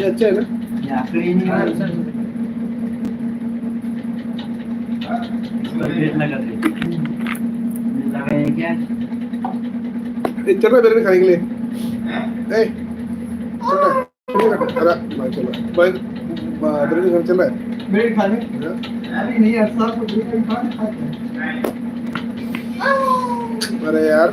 ये अच्छा है ना ये चल रहा बिरयानी खाने के लिए। ए चल रहा है। अरे भाई चल रहा है। भाई बा- बिरयानी खाने चल रहा है मेरे खाने? हाँ? अरे नहीं यार साहब को बिरयानी खाने खाते हैं। अरे यार।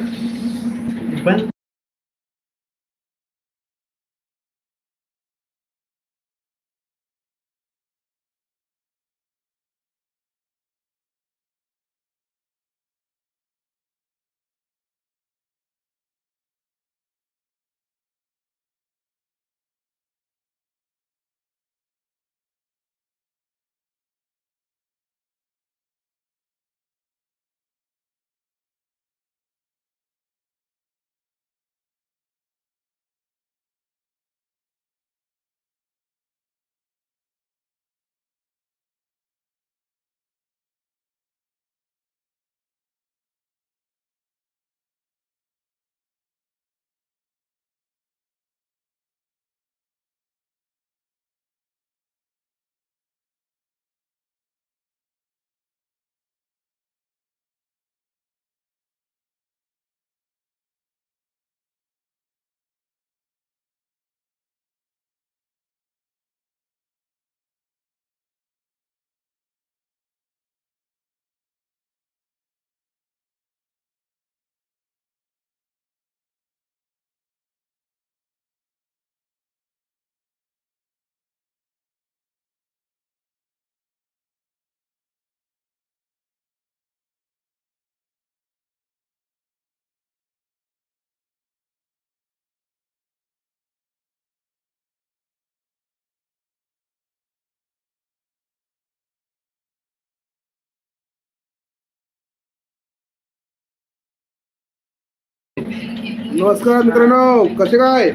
नमस्कार मित्रांनो कसे काय?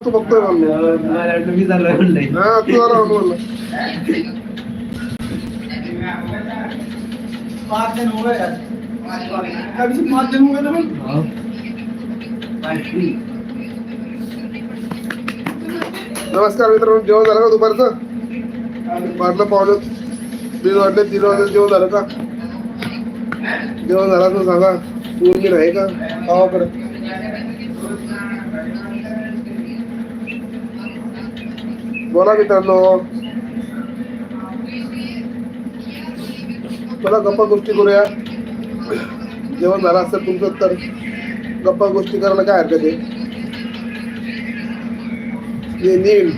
तू बघतोय म्हणलं झालं हा तू आला म्हणलं पाच नमस्कार मित्रांनो जेवण झालं का दुपारचं? वाटलं पावलं दीड वाटले तीन वाजता जेवण झालं का? जेवण झालं तर सांगा. तू मी नाही का? गावाकडे बोला मित्रांनो. मला गप्पा गोष्टी करूया. जेवण झालं असेल तुमचं तर गप्पा गोष्टी करायला काय हरकत आहे? ये नील.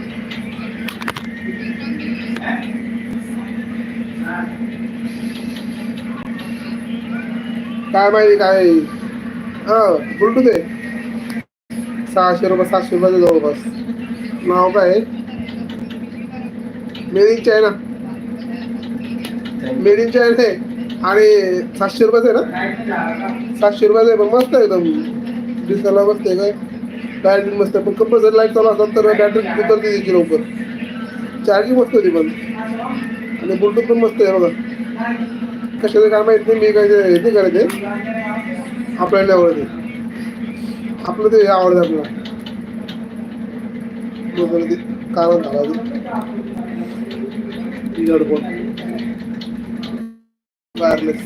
काय माहिती काय? हा ब्लूटूथ आहे सहाशे रुपये सातशे रुपयाचं जवळपास. नाव काय आहे? Made in China made in China आहे. आणि सातशे रुपयाचं आहे ना. सातशे रुपयाचं आहे पण मस्त आहे एकदम. दिसायला मस्त आहे काय? बॅटरी मस्त आहे. पण कंपल्सरी लाइट चालू असेल तर बॅटरी उतरते त्याची लवकर. चार्जिंग मस्त होती पण. आणि ब्लूटूथ पण मस्त आहे बघा. कशाचं माहित नाही मी काय नाही करायचे आपल्याला आवडते आपलं ते आवडतं आपल्याला कारण वायरलेस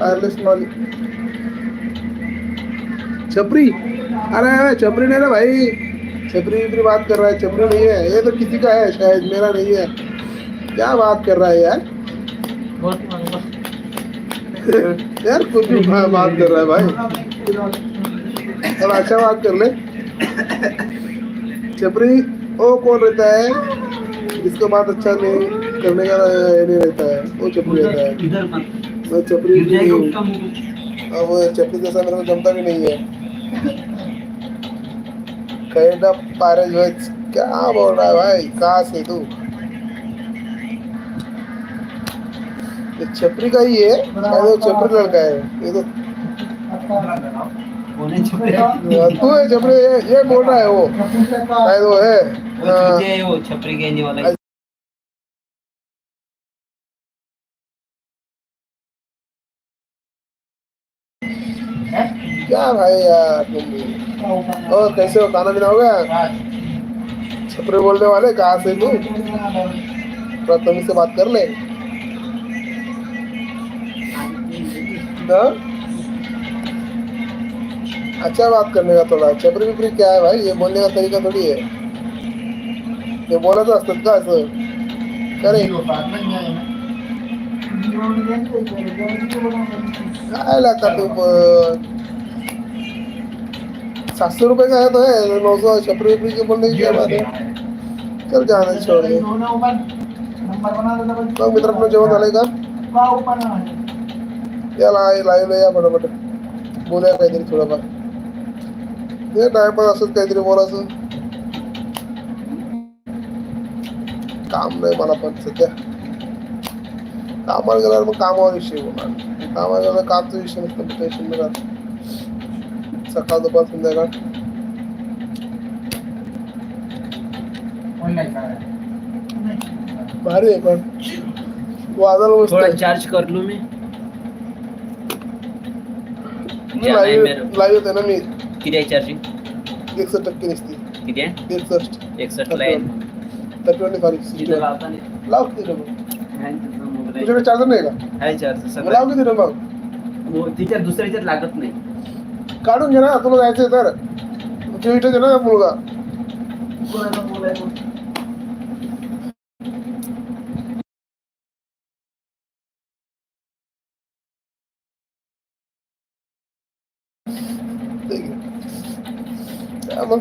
वायरलेस छपरी? अरे छपरी नहीं ना भाई. छपरी की बात कर रहा है. छपरी नहीं है. ये तो किसी का है शायद. मेरा नहीं है. क्या बात कर रहा है यार? यार कुछ भी बात कर रहा है भाई। अब अच्छा बात कर ले। छपरी वो कौन रहता है? जिसको बात अच्छा नहीं करने का नहीं रहता है। वो चपरी रहता है। मैं नहीं हूँ। अब छपरी जैसा मेरे को जमता भी नहीं है। कैडा पारज क्या बोल रहा है भाई? कहाँ से तू? छपरी का ही है या तो छपरी लड़का है। ये तो तू है छपरी ये, ये बोल रहा है वो। शायद वो है। वो हाँ, है वो छपरी कहने वाला क्या भाई यार तुम भी। और कैसे हो खाना पीना हो गया? छपरे बोलने वाले कहाँ से तू? थोड़ा तमीज से बात कर ले। हाँ? अच्छा बात करने का थोड़ा छपरी बिपरी क्या है भाई? ये बोलने का तरीका थोड़ी है। ये बोलायचं असतात का असं करे काय लागता तू सात सौ रुपये का है तो है नौ सौ छपरी बिपरी के बोलने की क्या बात है? चल जाना छोड़ दे। मग मित्रांनो जेवण झालंय का या लाई लाईव्ह या फटाफट बोलूया काहीतरी थोडंफार. ते टाइमपास असंच काहीतरी बोलायचं. काम नाही मला पण सध्या. कामाला गेल्यावर मग कामावर विषय बोलणार कामाला गेल्यावर कामचा विषय नसतं टेन्शन नाही सकाळ दुपार संध्याकाळ. भारी आहे पण. वाजायला. चार्ज कर लूं मैं ज्यादा आहे लाईव्ह मेरे लाईव्ह होते ना मी. किती आहे चार्जिंग एकसष्ट टक्के नसते किती आहे? एकसष्ट. एकसष्ट ला आहे. तर ट्वेंटी तिथं फाईव्ह लावता नाही. लाव किती मग. आहे तिथं मोबाईल तुझ्याकडे चार्जर नाही का? आहे मग सगळं. लाव किती मग. मो- तिच्या दुसऱ्या ह्याच्यात लागत नाही. काढून घे ना तुला जायचंय तर. तुझ्या आहे ना मुलगा. कोणाचा मोबाईल ठीक आहे त्या मग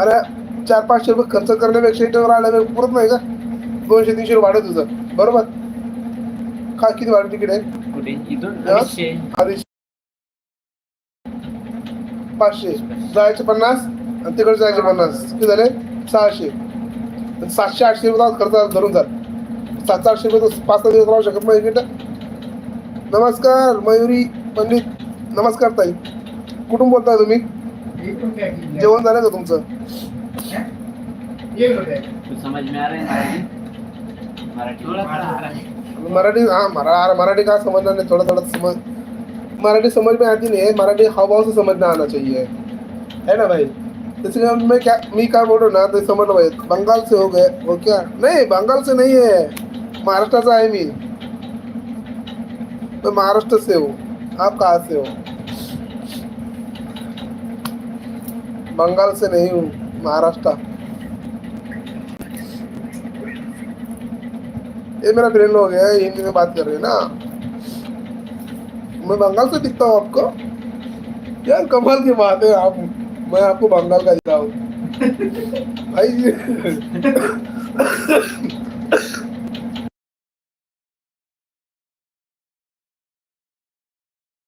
अरे चार पाचशे रुपये खर्च करण्यापेक्षा इथं राहिल्या पुरत नाही का? दोनशे तीनशे रुपये भाडं तुझं बरोबर? काय किती भाडं तिकीट आहे? अडीचशे. पाचशे. जायचे पन्नास आणि तिकडे जायचे पन्नास. किती झाले? सहाशे. सातशे आठशे रुपये खर्च धरून जात सातशे आठशे रुपये पाच सहा दिवस राहू शकत नाही इकडं नमस्कार मयुरी पंडित. नमस्कार ताई. कुठून बोलताय तुम्ही? जेवण झालं का तुमचं? समझ में आ रहा है मराठी मराठी मराठी हाँ मरा, मराठी का समझना नहीं थोड़ा थोड़ा समझ मराठी समझ में आती नहीं है मराठी हाव भाव से समझना आना चाहिए है ना भाई इसलिए मैं क्या मैं क्या बोल ना तो समझ लो भाई बंगाल से हो गए वो क्या नहीं बंगाल से नहीं है महाराष्ट्र से है मी मैं महाराष्ट्र से हूँ आप कहाँ से हो बंगाल से नहीं हूँ महाराष्ट्र। ये मेरा फ्रेंड हो गया हिंदी में बात कर रहे हैं ना। मैं बंगाल से दिखता हूँ आपको। यार, कमाल की बात है आप। मैं आपको बंगाल का दिखा हूँ भाई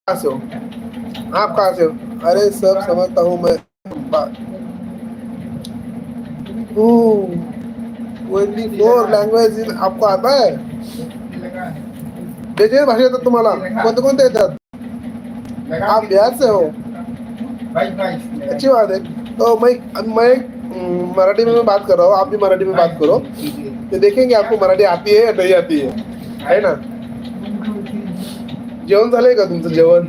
कहाँ से हो? आप कहाँ से हो? अरे सब समझता हूँ मैं। ट्वेंटी फोर लँग्वेज आपको आता है? जे भाषा येतात तुम्हाला कोणते कोणते येतात? आप बिहार से हो? अच्छी बात है। तो मैं मैं मराठी में मैं बात कर रहा हूँ। आप भी मराठी में बात करो। तो देखेंगे आपको मराठी आती है या नहीं आती है। है ना? जेवण झालंय का तुमचं जेवण?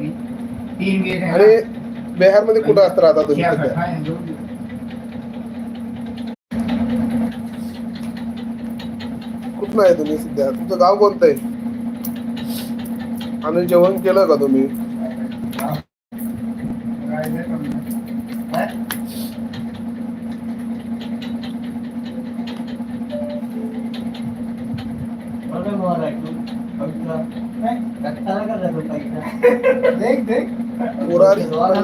आणि बिहारमध्ये कुठं असता राहता तुम्ही सध्या कुठं आहे तुम्ही सध्या? तुमचं गाव कोणतं आहे? आणि जेवण केलं का तुम्ही? देख देख. मुरारी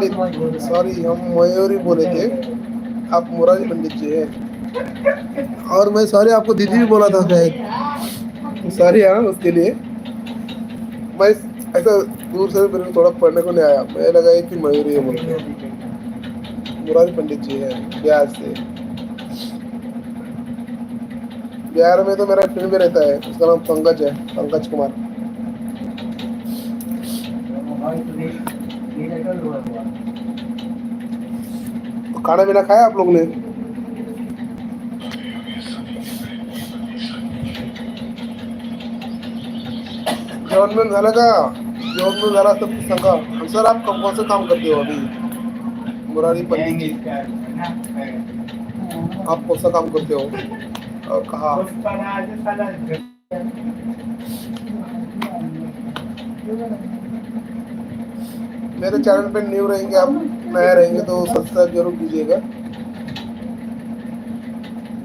पंडित. सॉरी हम मयूरी बोले थे. आप मुरारी पंडित जी हैं। और मैं सॉरी आपको दीदी भी बोला था शायद। सॉरी हाँ उसके लिए। मैं ऐसा दूर से मेरे थोड़ा पढ़ने को नहीं आया। मैं लगा कि मयूरी है के। मुरारी पंडित जी हैं, बिहार से। बिहार में तो मेरा फ्रेंड भी रहता है। उसका नाम पंकज है, पंकज कुमार। खाना पीना खाया आप लोग ने? जेवण बिवण झालं का जेवण में जरा सब सांगा सर आप कब कौन से काम करते हो अभी? मुरारी पंडित जी। आप कौन सा काम करते हो? और कहा? मेरे चैनल पे न्यू रहेंगे आप नए रहेंगे तो सब्सक्राइब ज़रूर कीजिएगा।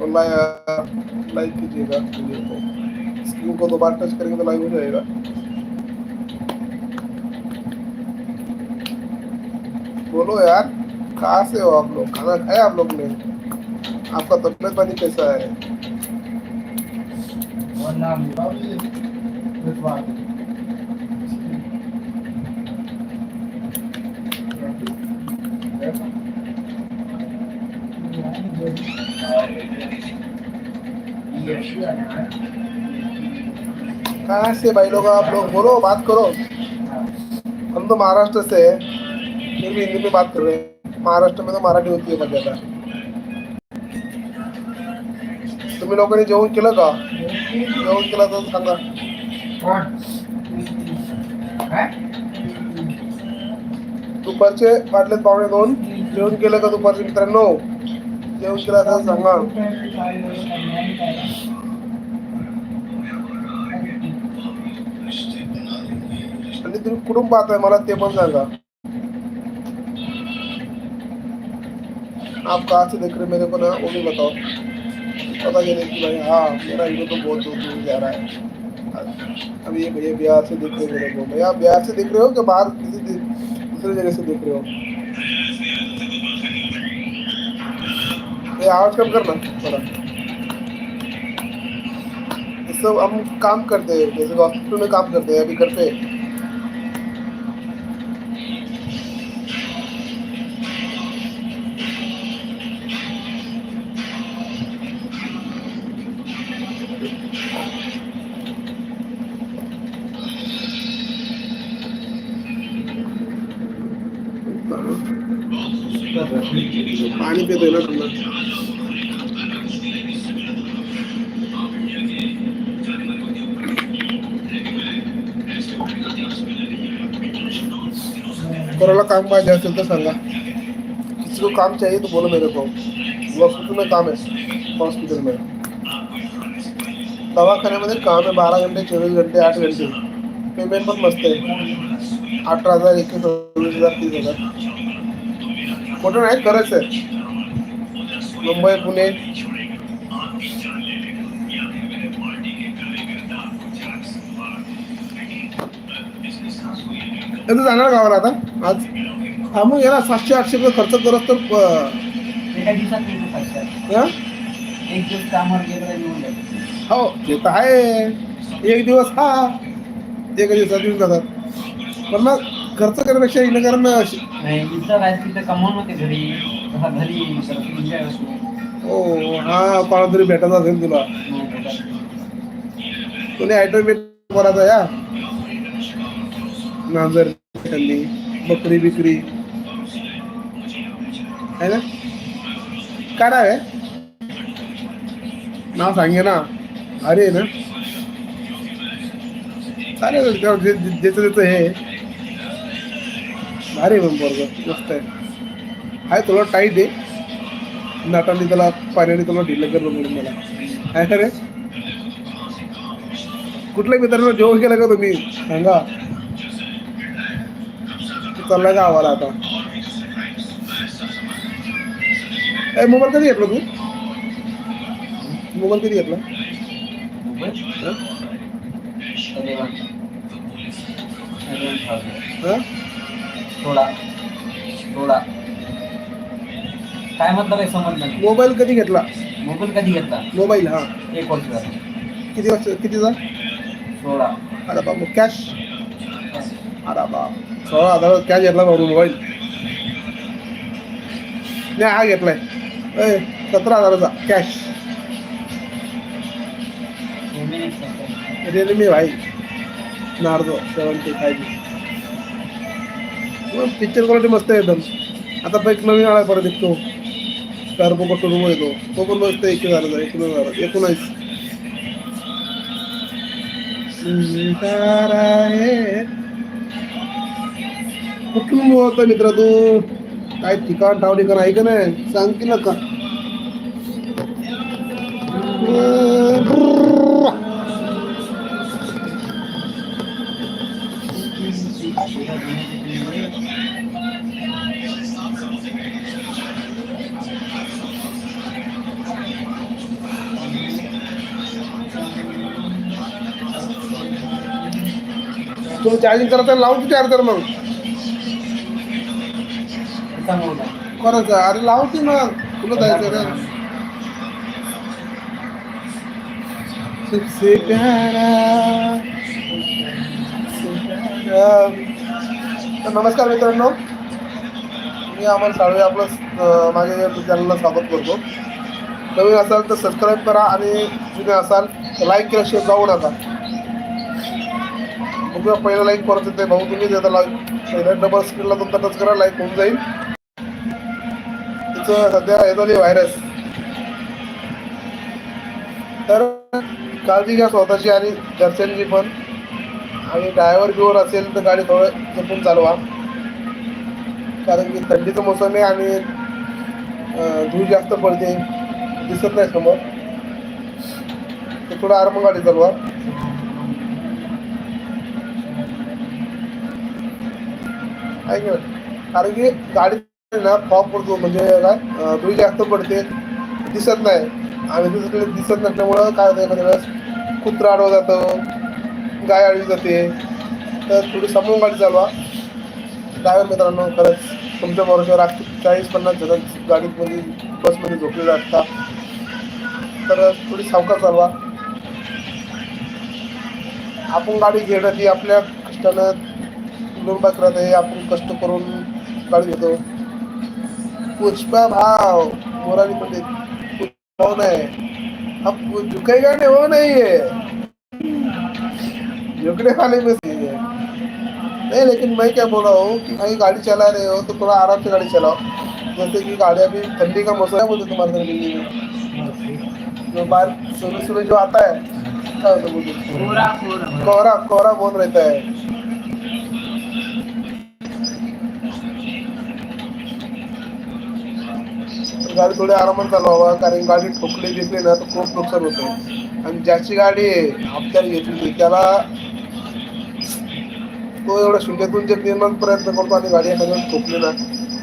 और लाइक कीजिएगा वीडियो को। स्क्रीन को दोबारा टच करेंगे तो लाइव हो जाएगा। बोलो यार कहाँ से हो आप लोग? खाना खाया आप लोग ने? आपका तबियत पानी कैसा है? कहाँ से भाई लोग आप लोग? बोलो बात करो। हम तो महाराष्ट्र से है। फिर भी हिंदी में बात कर रहे हैं महाराष्ट्र में तो मराठी होती है मर्यादा तुम्ही लोकांनी जेवण केलं का? जेवण केलं तर सांगा. दुपारचे वाटलेत पावणे दोन. जेवण केलं का दुपारचे मित्रांनो? जेवण केलं तर सांगा. आणि तुम्ही कुठून पाहताय? मला ते पण सांगा. आप कहाँ से देख रहे मेरे को ना वो भी बताओ। पता चले कि भाई हाँ मेरा वीडियो तो बहुत दूर दूर जा रहा है। अब ये भैया बिहार से देख रहे हो मेरे को। भैया, आप बिहार से देख रहे हो कि बाहर किसी दूसरी जगह से देख रहे हो? ये आवाज़ कम करना, थोड़ा। सब हम काम करते हैं, जैसे हॉस्पिटल में काम करते हैं, अभी घर पे पाणी पितोय ना कोणाला काम पाहिजे असेल तर सांगा. किसी को काम चाहिए तो बोलो मेरे को. हॉस्पिटल में काम है हॉस्पिटल में दवाखान्यामध्ये काम आहे बारा घंटे चोवीस घंटे आठ घंटे. पेमेंट पण मस्त आहे. अठरा हजार एकवीस चोवीस हजार तीस हजार. कुठं नाही खरंच आहे. मुंबई पुणे. इथं जाणार गावाला आता? आज? हा मग याला सातशे आठशे रुपये खर्च करत तर प- एका दिवसात येतो साक्षात हं? एक दिवस कामावर गेलं तर येऊन जाईल. हो ते तर आहे. एक दिवस हा. एक दिवसात येऊन जातात. पण मग खर्च करण्यापेक्षा इकडे कारण नाही इथं राहायचं तिथं कमावून होते घरी. तसा घरी एन्जॉय असतो हो हा कोणा तरी भेटत असेल तुला. कोणी आयटम भेट करायचा या? नांजर खाल्ली बकरी बिकरी. आहे ना? काय नाव आहे? नाव सांगे ना. अरे ना. चालेल त्यावर जे- जे- ज्याचं त्याचं हे. भारी मग बरोबर मस्त आहे. आहे थोडं टाईट आहे. नाटाने त्याला पाण्याने त्याला ढिलं करणं म्हणून मला. आहे का रे? कुठल्या मित्रांनो जेवण केलं का तुम्ही? सांगा. चालला गावाला आता. ए मोबाईल कधी घेतला तू? मोबाईल कधी घेतला? हं? थोडा थोडा काय म्हटलं काही समजलं नाही मोबाईल कधी घेतला? मोबाईल कधी घेतला? मोबाईल हा. एक वर्ष झालं. किती वर्ष कितीचा? सोळा. अरे बाबा कॅश अरे बाप. सोळा हजार कॅश घेतला बाबा मोबाईल. नाही हा घेतलाय. ए सतरा हजाराचा कॅश रिअलमी भाई. Narzo seventy five. Picture quality मस्त आहे एकदम. आता पण एक नवीन आळा परत एक तो. टर्बो कटो रूम येतो. तो पण मस्त एक झाला एकोणीस. हजार एकोणावीस कुठून बोलतो मित्र तू? काय ठिकाण ठाव ठिकाण आहे का नाही? सांगतील का चार्जिंग करता लावून चार्जर मग. कोणाचं अरे लावते मग. तुला जायचं रे. सबसे प्यारा. नमस्कार मित्रांनो. मी अमर साळवे आपलं माझ्या चॅनलला स्वागत करतो. नवीन असाल तर सबस्क्राईब करा आणि जुने असाल तर लाईक केल्याशिवाय जाऊ नका बघूया पहिला लाईक परत येते भाऊ तुम्ही देता लाईक डबल स्क्रीनला तुमचा टच करा लाईक होऊन जाईल. तिचं सध्या येतो व्हायरस तर काळजी घ्या स्वतःची आणि घरच्यांची पण आणि ड्रायव्हर बिवर असेल तर गाडी थोडं जपून चालवा. कारण की थंडीचं मोसम आहे आणि धूळ जास्त पडते. दिसत नाही समोर. थोडं आराम गाडी चालवा. आहे नाही? कारण की गाडी ना फॉग पडतो. म्हणजे काय अं, जास्त पडते. दिसत नाही. आणि तिथे दिसत नसल्यामुळं काय होतं एखाद्या वेळेस कुत्रा आडवं जातं. गाय आडवी जाते. तर थोडी समोर गाडी चालवा. ड्रायव्हर मित्रांनो खरंच तुमच्या बरोबर रात्री चाळीस पन्नास जण गाडीमध्ये बसमध्ये झोपलेले असतात तर थोडी सावकार चालवा. आपण गाडी घेणं ती आपल्या कष्टानं लोकबाक राहत आहे आपण कष्ट करून गाडी घेतो पुष्पा भाव मोराली मध्ये भाव नाही. अब झुकेगा नहीं वो नहीं है झुकने वाले में से है नहीं, लेकिन मैं क्या बोल रहा हूँ कि भाई गाड़ी चला रहे हो तो थोड़ा आराम से गाड़ी चलाओ. जैसे कि गाड़ी अभी ठंडी का मौसम है बोलते तुम्हारे घर दिल्ली में। जो बाहर सुबह सुबह जो आता है है कोहरा कोहरा बहुत रहता है। गाडी थोडी आरामात चालवावा कारण गाडी ठोकली घेतली ना तर खूप नुकसान होतं आणि ज्याची गाडी हप्त्यात घेतली त्याला तो एवढ्या शून्यातून जे निर्माण प्रयत्न करतो आणि गाडी एखाद्या ठोकली ना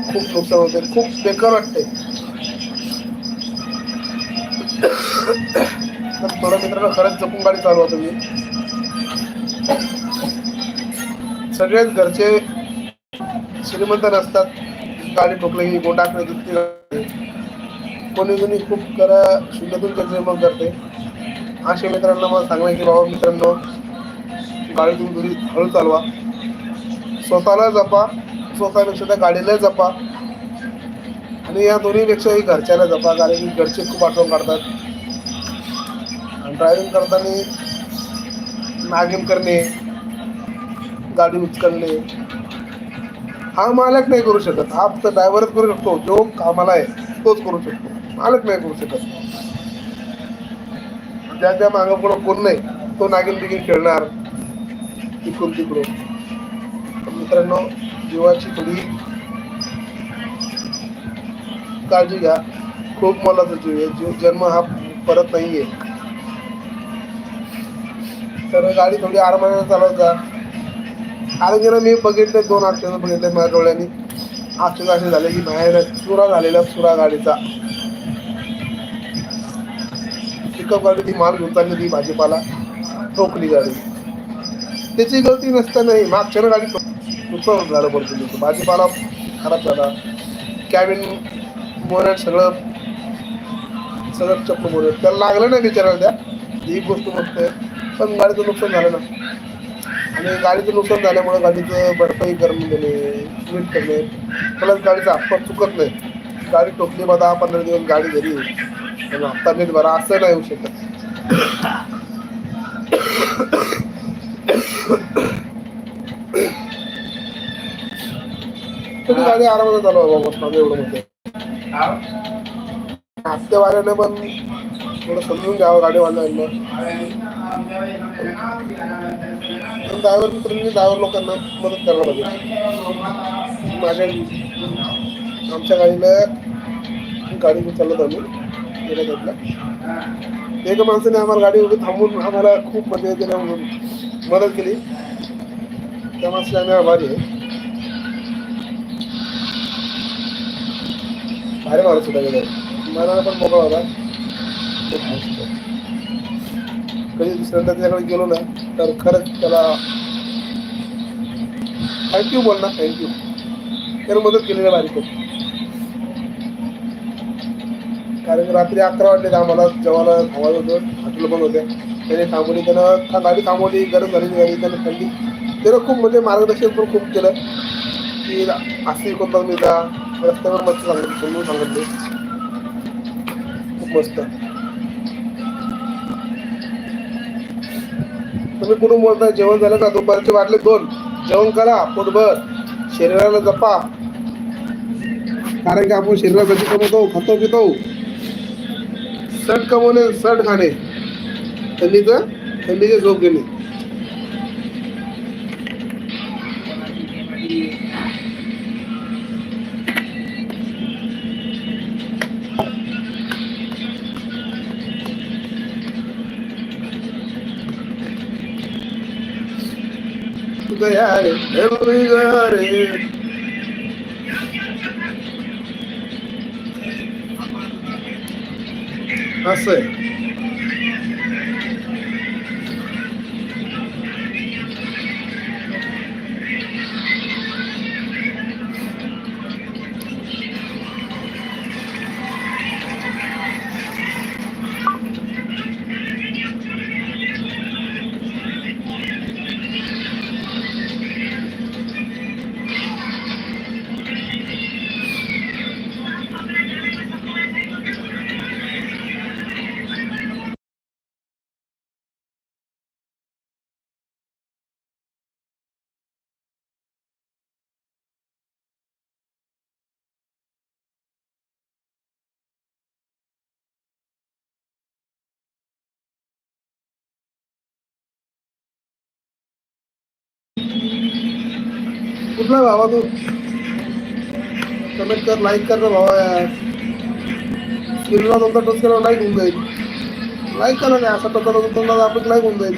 खूप नुकसान होते खूप बेकार वाटते तर थोडं मित्रांनो खरंच जपून गाडी चालवा तुम्ही. सगळेच घरचे श्रीमंत नसतात गाडी ठोकली की गोटा कोणी कोणी खूप करा शून्यातून कर्ज करते. अशा मित्रांना मला सांगणं की बाबा मित्रांनो गाडीतून दुरी हळू चालवा. स्वतःला जपा स्वतःपेक्षा त्या गाडीला जपा. आणि या दोन्हीपेक्षाही घरच्याला जपा कारण की घरचे खूप आठवण काढतात. ड्रायव्हिंग करताना नागिम करणे गाडी उचलणे हा मालक नाही करू शकत. हा फक्त ड्रायव्हरच करू शकतो. जो कामाला आहे तोच करू शकतो. मालक नाही करू शकत. ज्या त्या मागं पुढं कोण नाही तो नागिन बिगिन खेळणार तिकडून. तिकडून मित्रांनो जीवाची थोडी काळजी घ्या. खूप मोलाचा जीव आहे. जीव जन्म हा परत नाही आहे तर गाडी थोडी आरामाने चालवत जा. कारण मी बघितले दोन ॲक्सिडेंट बघितले माझ्या डोळ्यांनी. ॲक्सिडेंट असे झाले की बाहेर चुरा झालेला चुरा गाडीचा. पिकअप गाडी ती माल घेऊन ती भाजीपाला. ठोकली गाडी. त्याची गलती नसतानाही मागच्या गाडी ठोक- नुकसान झालं पडतं भाजीपाला खराब झाला. कॅबिन मोरेट सगळं सगळं चक्क मोरेट त्याला लागलं नाही बिचारायला त्या. ही गोष्ट बघते आहे पण गाडीचं नुकसान झालं ना. आणि गाडीचं नुकसान झाल्यामुळे गाडीचं भरपाई करून देणे नीट करणे प्लस गाडीचा आपण चुकत नाही. गाडी टोकली बघा दहा पंधरा दिवस गाडी घरी तब्येत हप्ता असं नाही होऊ शकत? तुम्ही गाडी आरामात चालवा बाबा माझं एवढं म्हणते हप्तेवाल्याने पण थोडं समजून घ्यावं गाडीवाल्यांना ड्रायव्हर मित्रांनी ड्रायव्हर लोकांना मदत करायला पाहिजे. माझ्या आमच्या गाडीला गाडी मी चालत आम्ही. गेल्या साईडला एका माणसाने आम्हाला गाडी उभी थांबून आम्हाला खूप म्हणजे म्हणून मदत केली. त्या माणसाला आम्ही आभारी आहे. अरे माणूस सुद्धा गेला. पण मोकळा होता. कधी दुसऱ्यांदा त्याच्याकडे गेलो ना तर खरंच त्याला थँक्यू बोल ना थँक्यू त्यानं मदत केलेली बारीक होती कारण रात्री अकरा वाजले आम्हाला जेवायला थांबायचं होतं हॉटेल पण होत्या त्याने थांबवली त्यानं गाडी थांबवली गरज झाली गाडी त्यानं थंडी. त्यानं खूप म्हणजे मार्गदर्शन पण खूप केलं की असे कोणता मी जा रस्त्यावर मस्त सांगितलं समजून सांगितले. खूप मस्त. तुम्ही कुठून बोलता? जेवण झालं का? दुपारचे वाटले दोन. जेवण करा पोटभर. शरीराला जपा. कारण की आपण शरीरासाठी कमवतो खातो पितो. सट कमवणे सट खाणे थंडीचं थंडीचे झोप घेणे गया रे गया रे. असं आहे कुठला भावा तू? कमेंट कर लाईक कर ना भावा यार. स्क्रीनला तुमचा टच केला लाईक होऊन जाईल. लाईक करा नाही असा टच केला तुमचा आपण लाईक होऊन जाईल.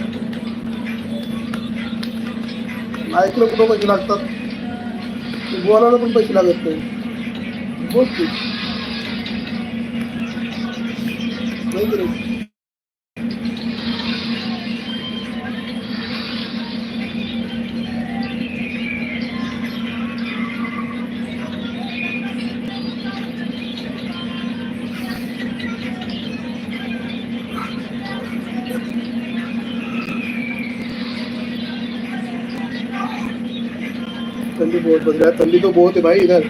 लाईकला कुठं पैसे लागतात? बोलायला पण पैसे लागत नाही. बोल तू नाही? ठंडी बहुत बन रहा है ठंडी तो बहुत है भाई इधर।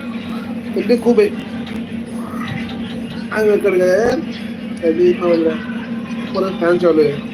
ठंडी खूब है। आग में कट गए अभी इतना बन रहा है पूरा फैन चालू है।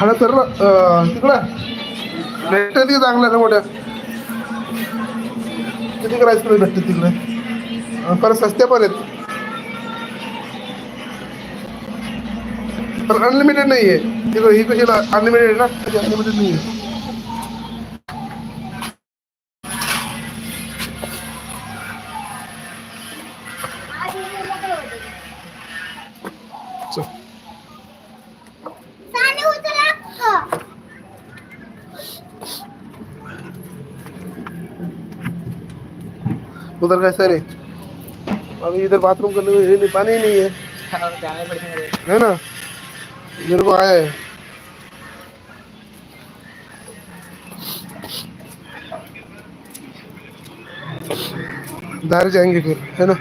हाडं तर तिकडं. भेटतं ती चांगलं ना मोठ्या किती करायचं तुला भेटतं तिकडे? परत सस्त्या पण आहेत. पण अनलिमिटेड नाही आहे तिकडे ही कशी अनलिमिटेड ना? अनलिमिटेड नाही आहे उधर कैसा रे अभी इधर बाथरूम करने में नहीं पानी ही नहीं है। है ना? इधर को आया है। दार जाएंगे फिर है ना?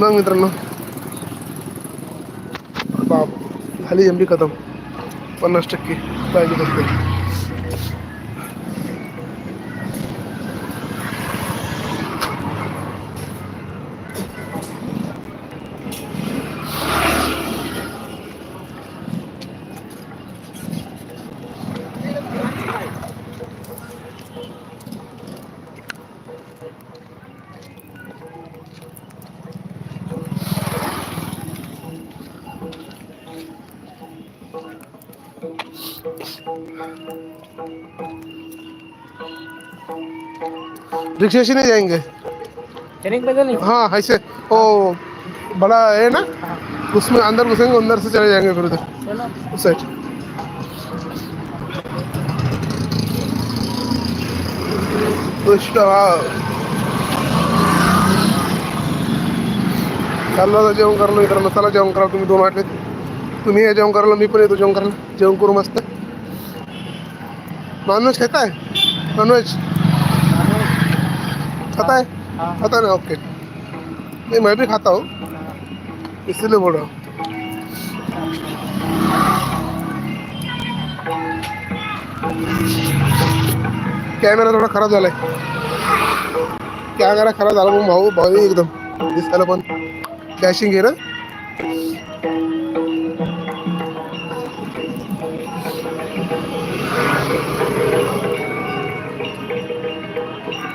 मग मित्रांनो बाप खाली एम खतम. पन्नास टक्के पाहिजे फक्त रिक्शा से नहीं जाएँगे? नहीं? हाँ ऐसे ओ बड़ा है ना? उसमें अंदर घुसेंगे अंदर से चले जाएँगे फिर उधर। उस साइड चाललो जेवण करायला मित्रांनो चला जेवण करा तुम्ही दोन वाटले तुम्ही हे जेवण करायला मी पण येतो जेवण करायला जेवण करू मस्त। नॉनव्हेज खाताय नॉनव्हेज खाता है हाँ खाता ना ओके नहीं मैं भी खाता हूँ इसीलिए बोल रहा हूँ कॅमेरा थोडा खराब झालाय कॅमेरा खराब झाला पण भाऊ भाऊ एकदम दिसायला पण डॅशिंग आहे ना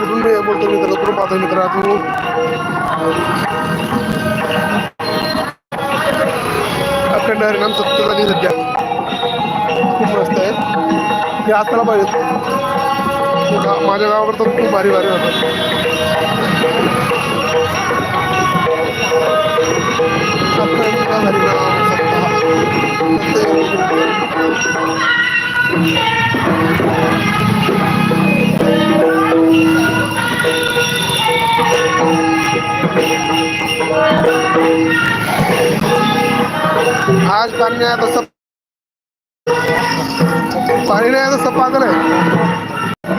कुठून बोलतो मित्र कुठून पाहतो मित्र तू अखंड हरिणाम सत्य झाली सध्या खूप मस्त आहे. हे आताला पाहिजे माझ्या गावावर तर खूप भारी भारी होतं. अखंड हरिनाम आज पाणी नाही आता सब पाणी नाही आता सब पागल आहे.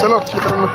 चलो मित्रांनो.